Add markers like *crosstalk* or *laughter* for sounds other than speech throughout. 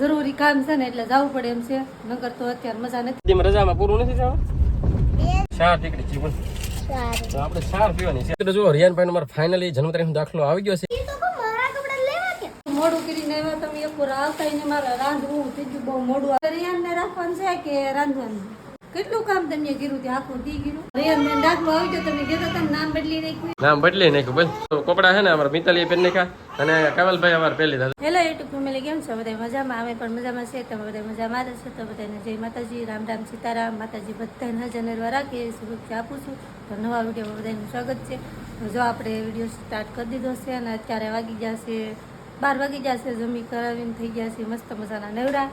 જરૂરી કામ છે ને એટલે જવું પડે એમ છે. નગર તો અત્યારે મજા નથી. દીમ રજામાં પૂરું નથી જવાનું ચાર ટીકડી જીવન આપણે ચાર પીવાની છે. જો રિયાનભાઈ નો મારો ફાઇનલી જન્મ તારીખ દાખલો આવી ગયો છે. મોડું કરીને આવ્યા તમે એક આવતા ને મારે રાંધવું થઈ ગયું બહુ મોડું. રિયાનને રાખવાનું છે કે રાંધવાનું? કેટલું કામ તમને કર્યું તે આખું દી કીધું રિયાનને દાખલો આવી ગયો તમે કહેતા તમે નામ બદલી નાખ્યું. નામ બદલી નાખ્યું તો કપડા છે ને અમારા મિતાલી પહેરી નાખ્યા અને કવલભાઈ અમારે પહેરી દાદા હેલો યુટ્યુબ ફેમિલી કેમ છો? બધા મજામાં? અમે પણ મજામાં છે તમે બધા મજામાં જ છે તો બધાને જય માતાજી રામ રામ સીતારામ. માતાજી બધાને જનરવા રાખીએ શુભેચ્છા આપું છું. તો નવા વિડીયોમાં બધાનું સ્વાગત છે. જો આપણે વીડિયો સ્ટાર્ટ કરી દીધો છે અને અત્યારે વાગી ગયા છે બાર વાગી ગયા છે જમી કરાવીને થઈ ગયા છે મસ્ત મજાના નવરા.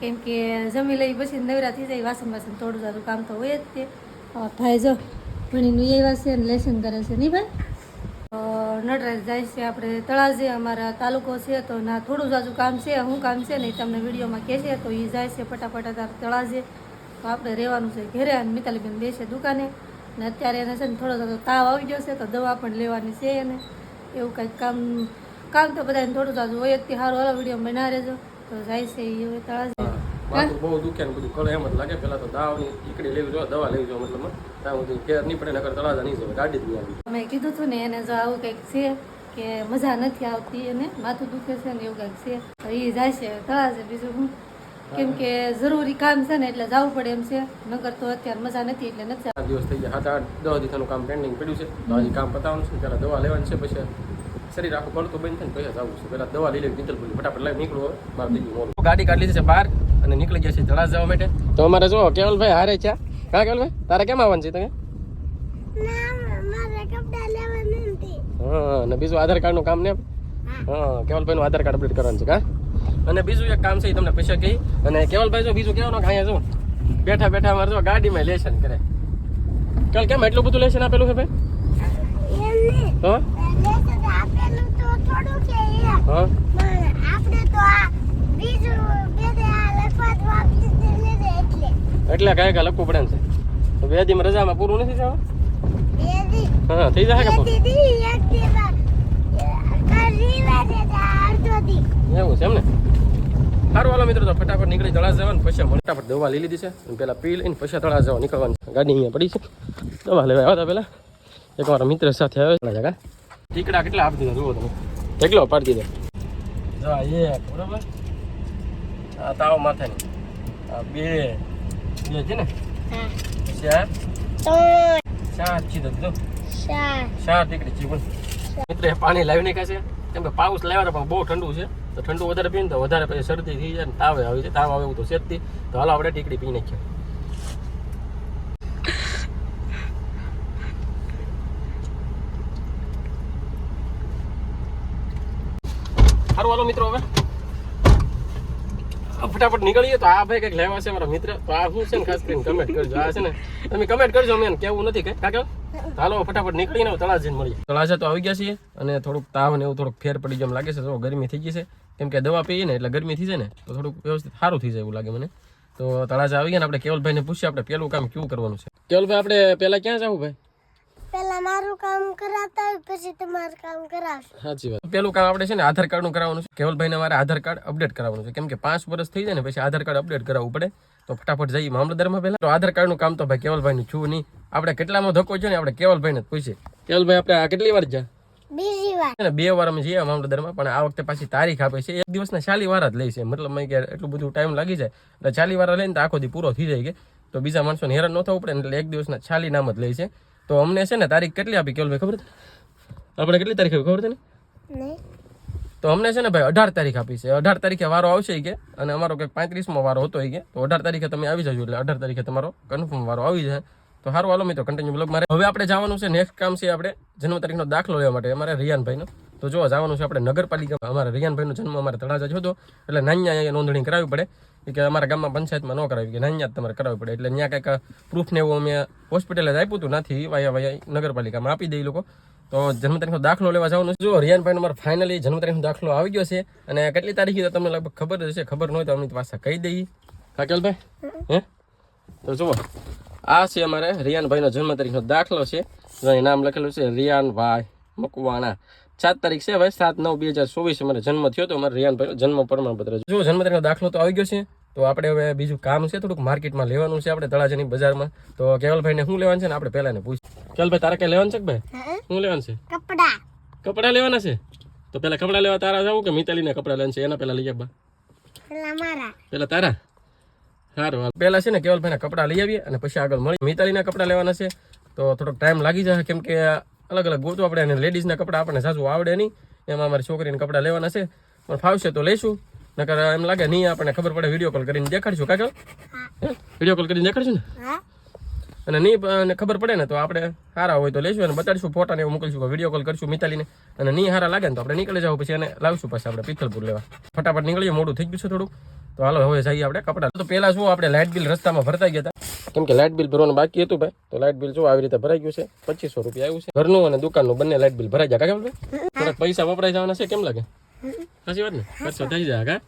કેમ કે જમી લઈ પછી નવરા થઈ જાય, વાસણ વાસણ થોડું સારું કામ તો હોય જ તે. થાય જો ભણીનું એ વાસે અને લેસન કરે છે, નહીં ભાઈ? નટરાજ જાય છે આપણે તળાજે, અમારા તાલુકો છે, તો ના થોડું જાજુ કામ છે શું કામ છે ને ઈ તમને વિડીયોમાં કહે છે, તો એ જાય છે ફટાફટ તાર તળાજે. તો આપણે રહેવાનું છે ઘરે અને મિતાલીબેન બેસે દુકાને. ને અત્યારે એને છે ને થોડો થોડો તાવ આવી ગયો છે, તો દવા પણ લેવાની છે એને. એવું કંઈક કામ કામ તો બધાને થોડું જાજુ હોય તે સારું હાલો વીડિયો બના રહેજો. તો જાય છે એ તળાજે. માથું બહુ દુખે ને બધું કળે એમ જ લાગે. પેલા તો દાવની ટીકડી લેવી જો દવા લેવી જો મતલબ ત્યાં સુધી કેર નહીં પડે નકર તળાજા નહીં જવાય ગાડી જ નહીં આવી. મેં કીધું હતું ને એને જો આવું કંઈક છે કે મજા નથી આવતી અને માથું દુખે છે ને એવું કંઈક છે તો એ જાય છે તળાજે બીજું હું. કેમ કે જરૂરી કામ છે ને એટલે જવું પડે એમ છે. નગર તો અત્યારે મજા નથી એટલે નથી દિવસ થઈ ગયા સાત આઠ દસ દિવસનું કામ પેન્ડિંગ પડ્યું છે. તો હજી કામ પતાવવાનું છે પેલા દવા લેવાની છે પછી શરીર આખું પડતું બંધ થાય ને પછી જવું છે. પહેલાં દવા લઈ લેવી પિંતલ બોલી ફટાફટ લઈ નીકળો મારું દીકરી મોડું. ગાડી કાઢી લીધી છે બહાર અને નીકળી ગયા છે જળા જવા માટે. તો અમારે જો કેવલભાઈ હારે છે? હા કેવલભાઈ? તારે કેમ આવવાનું છે તમે? હા અને બીજું આધાર કાર્ડનું કામ ને હા. કેવલભાઈનું આધાર કાર્ડ અપડેટ કરવાનું છે કા? અને બીજું એક કામ છે એ તમને પૈસા કહી. અને કેવલભાઈ જો બીજું કહેવાનું કે અહીંયા જો બેઠા બેઠા અમારે જો ગાડીમાં લેશન કરે. ચાલ કેમ એટલું બધું લેશન આપેલું છે ભાઈ? તો હા એટલે. કઈ કઈ લખવું પડે ને છે બે દી રજામાં પૂરું નથી થવા હા થઈ જશે કે એવું છે એમ ને? સારું હાલો મિત્રો તો ફટાફટ નીકળી તળાવ જવાનું પછી ફટાફટ દવા લઈ લીધી છે. અને પેલા પી લઈને પછી તળાવ જવા નીકળવાનું ગાડી અહીંયા પડી છે. દવા લેવા આવ્યા હતા પેલા. એક મારા મિત્ર સાથે આવ્યો. જગા. ટીકડા કેટલા આપી દીધા જુઓ તમે. કેટલો પાડી દે જો એક, બરોબર? આ તાવ માથાની. આ બે બે છે ને? આ ચાર ચીધો દીધો ચાર ટીકડી ચીવું મિત્ર, એ પાણી લાવી નાખ્યા છે. કેમ કે પાઉસ લાવ્યા પણ બહુ ઠંડુ છે. તો ઠંડુ વધારે પીને તો વધારે પછી શરદી થઈ જાય તાવે આવી છે તાવ આવે તો શેતથી તો હાલો, આપણે ટીકડી પી નાખીએ. સારું હાલો મિત્રો હવે. ફટાફટ નીકળીએ તો આ ભાઈ કંઈક લેવા છે મારા મિત્ર. તો આ શું છે ને ખાસ કરીને કમેન્ટ કરજો. આ છે ને, તમે કમેન્ટ કરજો મેં કેવું નથી કે કાકા? હાલો ફટાફટ નીકળીને તળાજ જઈને મળીએ. તળાજા તો આવી ગયા છીએ અને થોડુંક તાવ ને એવું થોડુંક ફેર પડી જેમ લાગે છે. તો ગરમી થઈ ગઈ છે. કેમ કે દવા પીએ ને એટલે ગરમી થઈ જાય ને, તો થોડુંક વ્યવસ્થિત સારું થઈ જાય એવું લાગે મને. તો તળાજા આવી ગયા ને આપણે કેવલભાઈને પૂછીએ આપણે પેલું કામ કેવું કરવાનું છે? કેવલભાઈ, આપણે પહેલાં ક્યાં જવું ભાઈ? પેલા મારું કામ કરાતા પછી તમારું કામ કરાવશે. સાચી વાત. પેલું કામ આપણે છે ને આધાર કાર્ડનું કરાવવાનું છે. કેવલભાઈને મારે આધાર કાર્ડ અપડેટ કરાવવાનું છે. કેમ કે પાંચ વર્ષ થઈ જાય ને પછી આધાર કાર્ડ અપડેટ કરાવવું પડે. તો ફટાફટ જઈએ મામલતદારમાં પહેલા. તો આધાર કાર્ડનું કામ તો ભાઈ કેવલભાઈનું છું નહીં. આપણે કેટલામાં ધક્કો છે ને આપણે કેવલભાઈને જ પૂછીએ. કેવલભાઈ આપણે આ કેટલી વાર જા? બીજી વાર. બે વાર અમે જઈએ મામલતદારમાં પણ આ વખતે પાછી તારીખ આપે છે. એક દિવસના ચાલી વાર જ લે છે. મતલબ કે એટલું બધું ટાઈમ લાગી જાય. એટલે ચાલી વાર લઈને તો આખો દી પૂરો થઈ જાય કે. તો બીજા માણસોને હેરાન ન થવું પડે એટલે એક દિવસના ચાલી નામ જ લે છે. તો અમને છે ને તારીખ કેટલી આપી કેવલભાઈ ખબર છે? આપણે કેટલી તારીખ આપી ખબર છે ને? તો અમને છે ને ભાઈ અઢાર તારીખ આપી છે. અઢાર તારીખે વારો આવશે કે અને અમારો કંઈક પાંત્રીસમો વારો હતો કે. તો અઢાર તારીખે તમે આવી જજો એટલે અઢાર તારીખે તમારો કન્ફર્મ વારો આવી જાય. તો સારું હાલો મિત્રો કન્ટિન્યુ બ્લોગ મારે. હવે આપણે જવાનું છે નેક્સ્ટ કામ છે આપણે જન્મ તારીખનો દાખલો લેવા માટે અમારે રિયાનભાઈનો. તો જો જવાનું છે આપણે નગરપાલિકા. અમારે રિયાનભાઈનો જન્મ અમારે તળાજા જ હતો એટલે અહીંયા નોંધણી કરાવવી પડે. કે અમારા ગામમાં પંચાયતમાં ન કરાવી કે અહીંયા જ તમારે કરાવવી પડે. એટલે ત્યાં કંઈક પ્રૂફ ને એવું અમે હોસ્પિટલે જ આપ્યું હતું. નથી વાયા વાયા નગરપાલિકામાં આપી દે લોકો. તો જન્મ તારીખનો દાખલો લેવા જવાનું જો રિયાનભાઈનો મારો ફાઇનલી જન્મ તારીખનો દાખલો આવી ગયો છે. અને કેટલી તારીખે તો તમને લગભગ ખબર જ હશે. ખબર ન હોય તો અમને પાસે કહી દઈએ. કાકેલભાઈ? હે? તો જુઓ. આ છે અમારે રિયાનભાઈનો જન્મ તારીખનો દાખલો છે. નામ લખેલું છે રિયાનભાઈ મકવાણા. સાત તારીખ છે ભાઈ સાત નવ બે હજાર ચોવીસ મારે જન્મ થયો તો અમારે રિયાનભાઈનો જન્મ પ્રમાણપત્ર જો જન્મ તારીખનો દાખલો તો આવી ગયો છે તો આપણે હવે બીજું કામ છે થોડુંક માર્કેટમાં લેવાનું છે આપણે તળાજાની બજારમાં. તો કેવલભાઈને શું લેવાનું છે ને આપણે પહેલા એને પૂછ કેવલભાઈ તારે કઈ લેવાનું છે ભાઈ? શું લેવાનું છે? કપડા. કપડા લેવાના છે? તો પેલા કપડા લેવા તારા જવું કે મિતાલીને કપડા લેવાનું છે? એના પહેલા લઈ બા. પેલા મારા. પેલા તારા. સારું હાલ. પેલા છે ને કેવલભાઈના કપડાં લઈ આવીએ અને પછી આગળ મળી. મિતાલીના કપડાં લેવાના છે તો થોડોક ટાઈમ લાગી જશે કેમ કે અલગ અલગ ગોતું આપણે અને લેડીઝના કપડાં આપણને સાચું આવડે નહીં. એમાં અમારી છોકરીને કપડાં લેવાના છે. પણ ફાવશે તો લઈશું નકર એમ લાગે નહીં આપણને ખબર પડે વીડિયો કોલ કરીને દેખાડશું કાકા વીડિયો કોલ કરીને દેખાડશું ને? અને નહીં ખબર પડે ને તો આપણે સારા હોય તો લઈશું અને બતાડીશું ફોટા ને એવું મોકલીશું વીડિયો કોલ કરશું મિતાલીને. અને નહીં સારા લાગે ને તો આપણે નીકળી જાવ પછી એને લાવશું પછી આપણે પિથલપુર લેવા. ફટાફટ નીકળીએ મોડું થઈ ગયું છે થોડું તો હાલો હવે જઈએ આપણે કપડા. તો પહેલાં શું આપણે લાઇટ બિલ રસ્તામાં ભરતા ગયા હતા. કેમ કે લાઇટ બિલ ભરવાનું બાકી હતું ભાઈ. તો લાઇટ બિલ જો આવી રીતે ભરાઈ ગયું છે. પચીસો રૂપિયા આવ્યું છે. ઘરનું અને દુકાનનું બંને લાઇટ બિલ ભરાઈ જાય કાકા થોડાક પૈસા વપરાઈ જવાના છે કેમ લાગે? સાચી વાત ને? ખર્ચો થઈ જાય કા?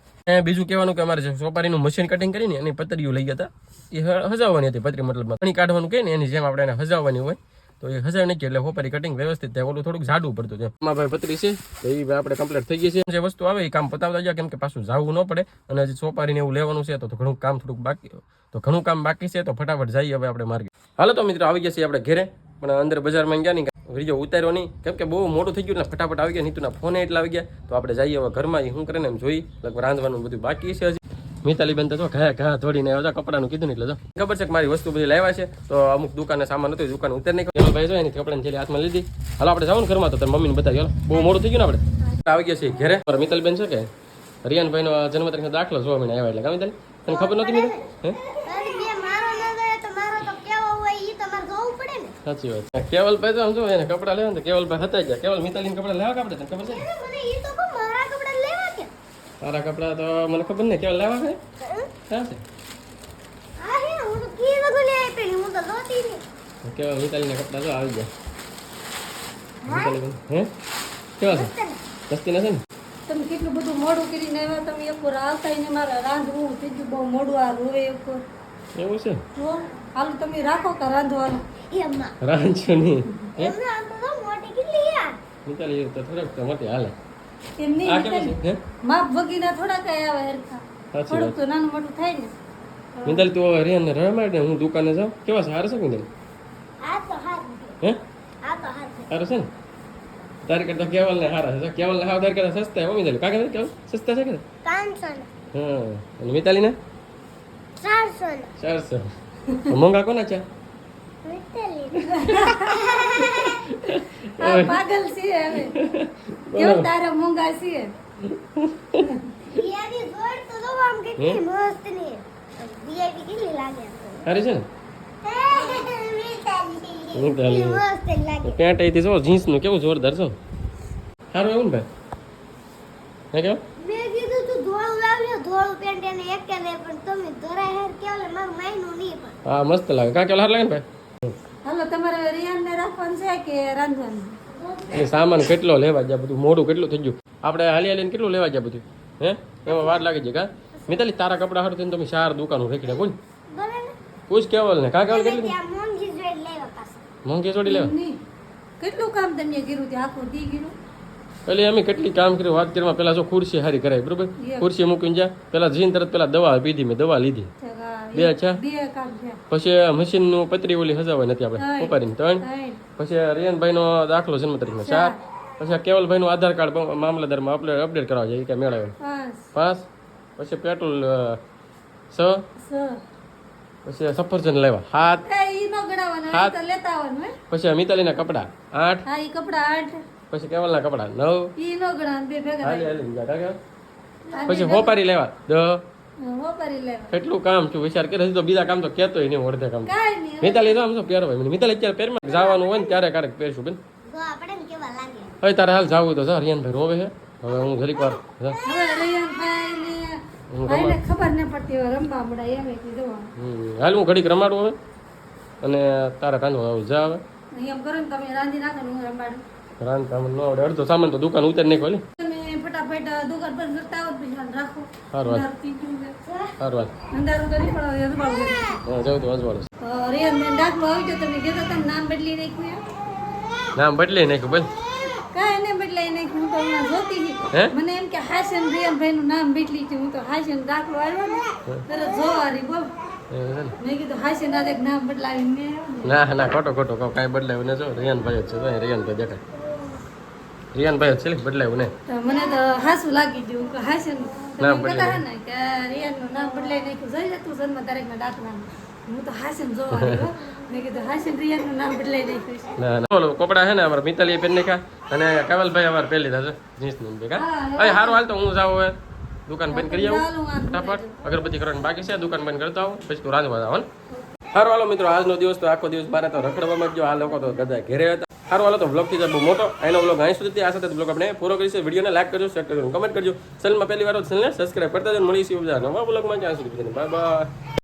બીજું કહેવાનું કે અમારે સોપારી સોપારીનું મશીન કટિંગ કરીને એની પતરીઓ લઈ ગયા હતા. એ હજાવવાની હતી પતરી મતલબ પાણી કાઢવાનું કહે ને એની જેમ આપણે એને હજાવવાની હોય. તો એ હજાર નહીં એટલે હોપારી કટિંગ વ્યવસ્થિત થાય ઓલું થોડુંક જાડું પડતું છે એમાં. ભાઈ પતરી છે તો એ ભાઈ આપણે કમ્પ્લીટ થઈ ગઈ છે. જે વસ્તુ આવે એ કામ પતાવતા જાય કેમ કે પાછું જવું ન પડે. અને હજી સોપારીને એવું લેવાનું છે તો તો ઘણું કામ થોડુંક બાકી તો ઘણું કામ બાકી છે તો ફટાફટ જઈએ હવે આપણે માર્કેટ હાલો તો મિત્રો આવી ગયા છીએ આપણે ઘરે. પણ અંદર બજારમાં ગયા નહીં વીડિયો ઉતાર્યો નહીં. કેમ કે બહુ મોટું થઈ ગયું ને ફટાફટ આવી ગયા નીતુના ફોન એટલા આવી ગયા. તો આપણે જઈએ હવે ઘરમાં એ શું કરે ને એમ જોઈ લગભગ રાંધવાનું બધું બાકી છે મિતાલી બેન તો જો ઘા ઘા થોડીને આવ્યા કપડાનું કીધું ને એટલે જો. ખબર છે કે મારી વસ્તુ બધી લાવ્યા છે, તો અમુક દુકાને સામાન હતું દુકાન ઉતર નહીં ભાઈ જો એની કપડાની થેલી હાથમાં લીધી. હાલો, આપણે જવાનું ઘરમાં તો તારી મમ્મીને બતાવી હાલો. બહુ મોડું થઈ ગયું ને આપણે? આવી ગયા છીએ ઘરે. પર મિતાલી બેન છે કે? રિયાનભાઈનો જન્મ તારીખનો દાખલો જોવા મહિને આવ્યા એટલે. કા તને તને ખબર નહોતી મિતાલી? હે? તો તો સાચી વાત. કેવલભાઈ તો સમજો જો, એને કપડા લેવા ને કેવલ કેવલભાઈ હતા ગયા. કેવલ મિતાલીને કપડા લેવા આપણે? તને ખબર છે? તારા કપડા તો મને ખબર નહીં કેવા લેવા છે? ક્યાં છે? કેવા મિતાલીના કપડા જો આવી ગયા. મિતાલી બેન હે? કેવા છે? સસ્તી નથી ને? તમે કેટલું બધું મોડું કરીને આવ્યા તમે એક વાર આવતા ને મારે રાંધવું થઈ ગયું બહુ મોડું આ રોવે એક એવું છે? જો હાલ તમે રાખો કે રાંધવાનું? રાંધશો નહીં મોટી કેટલી યાર? મિતાલી તો થોડાક તો મોટી હાલે. એમ આ કેવું છે? માપ વગીના થોડા કઈ આવે હરખા. થોડુંક તો નાનું મોટું થાય ને મિતાલી તું રિયાન ને હું દુકાને જાઉં. કેવા સારા છે મિતાલી આ તો હાથ હે? આ તો હાથ સારું છે ને? તારે કરતા કેવલ ને સારા છે. કેવલ ને હાવ તારી કરતા સસ્તા હો મિતાલી કાકા કેવલ સસ્તા છે કે પાંચસો ને. હા. અને મિતાલી ને ચારસો ને. ચારસો. મોંઘા કોના છે? મિતેલી *laughs* પાગલ છીએ હવે. *laughs* કેવો તારો મૂંગા છીએ? વીઆઈપી જોડ તો જો આમ કેટલી મસ્તની વીઆઈપી કેટલી લાગે અરે છે ને? પેન્ટ અહીંથી કેવું જોરદાર છો? સારું એવું ને ભાઈ? કેવું? મેં કીધું તું ધોળું લાવ્યો ધોળું પેન્ટ એને એક કે પણ તમે ધોરાય હેર કેવલે મારું માયનું નહીં પણ. હા મસ્ત લાગે. કા કેવલ સારું લાગે ને ભાઈ? હાલો તમારે રિયાનને રાખવાનું છે કે રાંધવાનું? એ સામાન કેટલો લેવા જાય બધું મોડું કેટલું થઈ ગયું? આપણે હાલી હાલીને કેટલું લેવા જાય બધું? હે? એમાં વાર લાગે છે કા? મિતાલી તારા કપડા હારું થઈને તમે ચાર દુકાનો રેખી બોલ. પૂછ કેવલ ને કા કેવલ કેટલી? મોંઘી જોડી લેવા પાછા. મોંઘી ચોડી લેવા? નહીં કેટલું કામ તમે કર્યું તે આખું દી ગયું પેલી અમે કેટલી કામ કર્યું? વાત કરવામાં પેલા જો ખુરશી હારી કરાય બરોબર? ખુરશી મૂકીને જા. પેલા જીન તરત પેલા દવા પીધી મેં દવા લીધી. બે છે? પછી મશીનનું પતરી ઓલી હજાવાય નથી આપણે. ઉપાડીને ત્રણ પછી રિયાનભાઈનો દાખલો જન્મ તારીખનો ચાર. પછી આ કેવલભાઈનું આધાર કાર્ડ મામલતદારમાં અપડેટ અપડેટ કરાવવા જાય કે મેળવે. પાંચ પછી પેટ્રોલ છ પછી સફરજન લેવા હાથ. એ ઈ નો ગણાવવાનું એ તો લેતા આવવાનું હે? પછી મિતાલી મિતાલીના કપડા. આઠ. કપડા આઠ. પછી કપડા નવ. ઈ નો જા કાકા. પછી હોપારી લેવા દહ. કેટલું કામ છું વિચાર કરે તો બીજા કામ તો કેતોય નહીં અડધે કામ. કાંઈ નહીં મિતાલી આમ તો પહેરવાય મને મિતાલી અત્યારે પહેરમાં જવાનું હોય ને ત્યારે ક્યારેક પહેરશું બેન. તો આપણે ને કેવા લાગે. હવે તારે હાલ જાવું તો જા રિયાનભાઈ રોવે છે. હવે હું જરીક વાર એટલે. હાલ હું ઘડીક રમાડું હવે. અને તારા કાંધો આવું જા હવે. રાંધી નાખો હું રમાડું. રાંધ સામાન ન આવડે. અડધો સામાન તો દુકાન ઉતારી નાખો દુકાન પર આવો રાખો. છે. અંધારું તો નહીં પણ હવે હા તો અજવાળું ડાકમાં આવી તમે કહેતા નામ બદલી નાખ્યું નામ બદલી નાખ્યું બોલ. કાંઈ નહીં બદલાઈ નાખ્યું હું તો હમણાં જોતી હતી. મને એમ કે હાશન રિયનભાઈ નું નામ બીટલી હતી હું તો હાશન દાખલો આવ્યો ને તરત જોવા રહી બોલ. છે ને? મેં કીધું હાશન આજે નામ બદલાવીને ના. ના ખોટો ખોટો કાંઈ બદલાયું ને જો રિયાનભાઈ જ છે તો ભાઈ દેખાય. રિયાનભાઈ ભાઈ છે ને બદલાયું ને? મને તો હાસું લાગી ગયું કે બદલાય. ને કે રિયાનનું નામ બદલાઈ નાખ્યું. જોઈ લે તું જન્મ તારીખના દાખલા હું તો હાશન જોવા મેં કીધું હાશન રિયાનનું નામ બદલાઈ નાખ્યું છે. ના ના. કપડા છે ને અમાર મિતાલી પેન નાખ્યા. અને કવલભાઈ અમારે પહેરી લીધા છે જીન્સનું ભેગા અહીં હારું હાલ તો હું જાઉં હવે. દુકાન બંધ કરી આવું. ફટાફટ. અગરબત્તી કરવાની બાકી છે દુકાન બંધ કરતા આવું. પછી તું રાંધવા જાવ સારું હાલો મિત્રો આજનો દિવસ તો આખો દિવસ મારે તો રખડવામાં જ ગયો. આ લોકો તો બધા ઘેરે હતા. સારું, હાલો તો બ્લોગ જાય બહુ મોટો. એનો બ્લોગ અહીં સુધી આ સાથે બ્લોગ આપણે પૂરો કરીશું. વિડીયોને લાઈક કરજો શેર કરજો કમેન્ટ કરજો. ચેનલમાં પહેલી વાર ચેનલને સબસ્ક્રાઈબ કરતા જ મળીશું નવા બ્લોગમાં ત્યાં સુધી બાય બાય